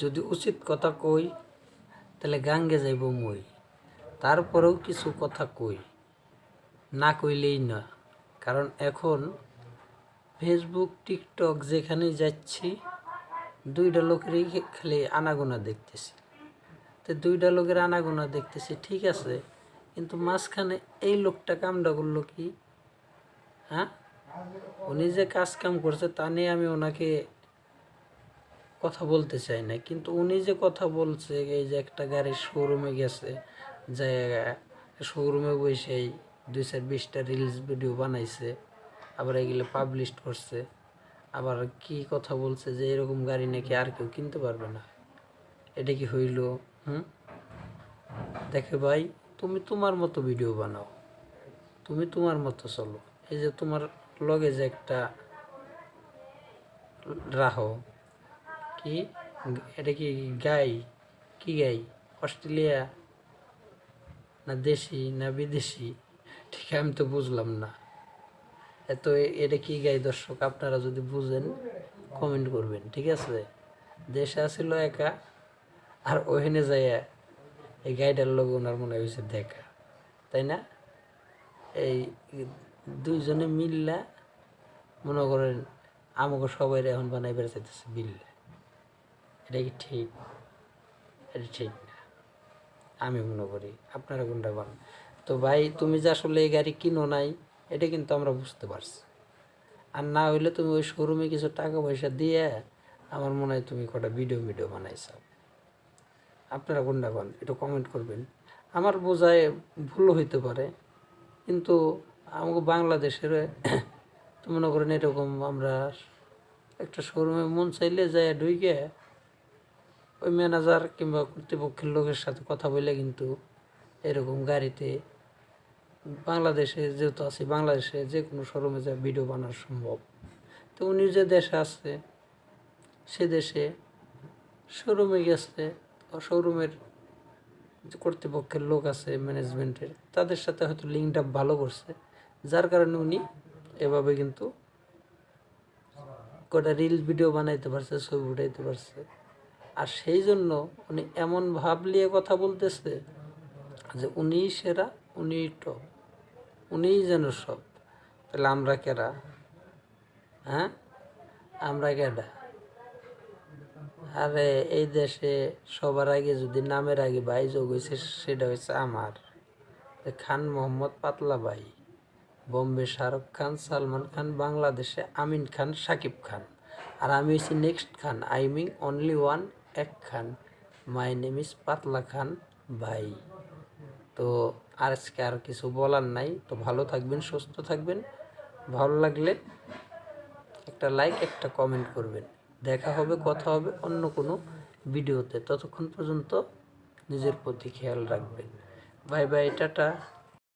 যদি উচিত কথা কই, তাহলে গাঙ্গে যাইব মই। তারপরেও কিছু কথা কই, না কইলেই না। কারণ এখন ফেসবুক টিকটক যেখানেই যাচ্ছি, দুইটা লোকেরই খালি আনাগোনা দেখতেছি। তো দুইটা লোকের আনাগোনা দেখতেছি, ঠিক আছে, কিন্তু মাঝখানে এই লোকটা কামটা করল কি? হ্যাঁ? উনি যে কাজ কাম করছে, তা নিয়ে আমি ওনাকে কথা বলতে চাই না। কিন্তু উনি যে কথা বলছে, এই যে একটা গাড়ির শোরুমে গেছে, যে শোরুমে বসেই দুই চার বিশটা রিলস ভিডিও বানাইছে, আবার এগুলো পাবলিশ করছে, আবার কি কথা বলছে যে এরকম গাড়ি নাকি আর কেউ কিনতে পারবে না। এটা কি হইল? হুম? দেখে ভাই, তুমি তোমার মতো ভিডিও বানাও। তুমি তোমার মতো চলো। এই যে তোমার লগে যে একটা রাহ কি? এটা কি গাই? কি গাই? অস্ট্রেলিয়া? না দেশি না বিদেশি? ঠিক, আমি তো বুঝলাম না। এত এটা কি গাই দর্শক? আপনারা যদি বুঝেন কমেন্ট করবেন, ঠিক আছে? দেশে আসিল একা, আর ওখানে যাইয়া এই গাইডার লোক ওনার মনে হয়েছে দেখা, তাই না? এই দুইজনে মিল্লা, মনে করেন, আমাকে সবাই এখন বানাই বেড়াইতেছে বিল্লা এটা কি ঠিক? এটা ঠিক না। আমি মনে করি আপনারা কোনটা বান তো ভাই, তুমি যে আসলে এই গাড়ি কিনো নাই, এটা কিন্তু আমরা বুঝতে পারছি। আর না হইলে তুমি ওই শোরুমে কিছু টাকা পয়সা দিয়ে আমার মনে হয় তুমি কটা ভিডিও ভিডিও বানাইছ। আপনারা কোনটা পান একটু কমেন্ট করবেন। আমার বোঝায় ভুল হইতে পারে, কিন্তু আমাকে বাংলাদেশের তো মনে করেন এরকম আমরা একটা শোরুমে মন চাইলে যায় ঢুইকে ওই ম্যানেজার কিংবা কর্তৃপক্ষের লোকের সাথে কথা বলে কিন্তু এরকম গাড়িতে বাংলাদেশে যেহেতু আছে, বাংলাদেশে যে কোনো শোরুমে যা ভিডিও বানানো সম্ভব। তো উনি যে দেশে আসছে, সে দেশে শোরুমে গেছে শোরুমের কর্তৃপক্ষের লোক আছে ম্যানেজমেন্টের, তাদের সাথে হয়তো লিঙ্কটা ভালো করছে। যার কারণে উনি এভাবে কিন্তু কটা রিল ভিডিও বানাইতে পারছে, ছবি উঠাইতে পারছে। আর সেই জন্য উনি এমন ভাব নিয়ে কথা বলতেছে যে উনিই সেরা উনিই টপ উনিই যেন সব। তাহলে আমরা কেরা? হ্যাঁ? আমরা কেডা? আরে এই দেশে সবার আগে যদি নামের আগে ভাই যোগ হয়েছে সেটা হয়েছে আমার। খান মোহাম্মদ পাতলা ভাই। বোম্বে শাহরুখ খান, সালমান খান, বাংলাদেশে আমিন খান, সাকিব খান। আর আমি হচ্ছি next Khan I mean only one এক খান। মাই নেম ইজ পাতলা খান ভাই। তো আজকে আর কিছু বলার নাই। তো ভালো থাকবেন, সুস্থ থাকবেন। ভালো লাগলে একটা লাইক একটা কমেন্ট করবেন। দেখা হবে, কথা হবে অন্য কোনো ভিডিওতে ততক্ষণ পর্যন্ত নিজের প্রতি খেয়াল রাখবেন। Bye bye tata.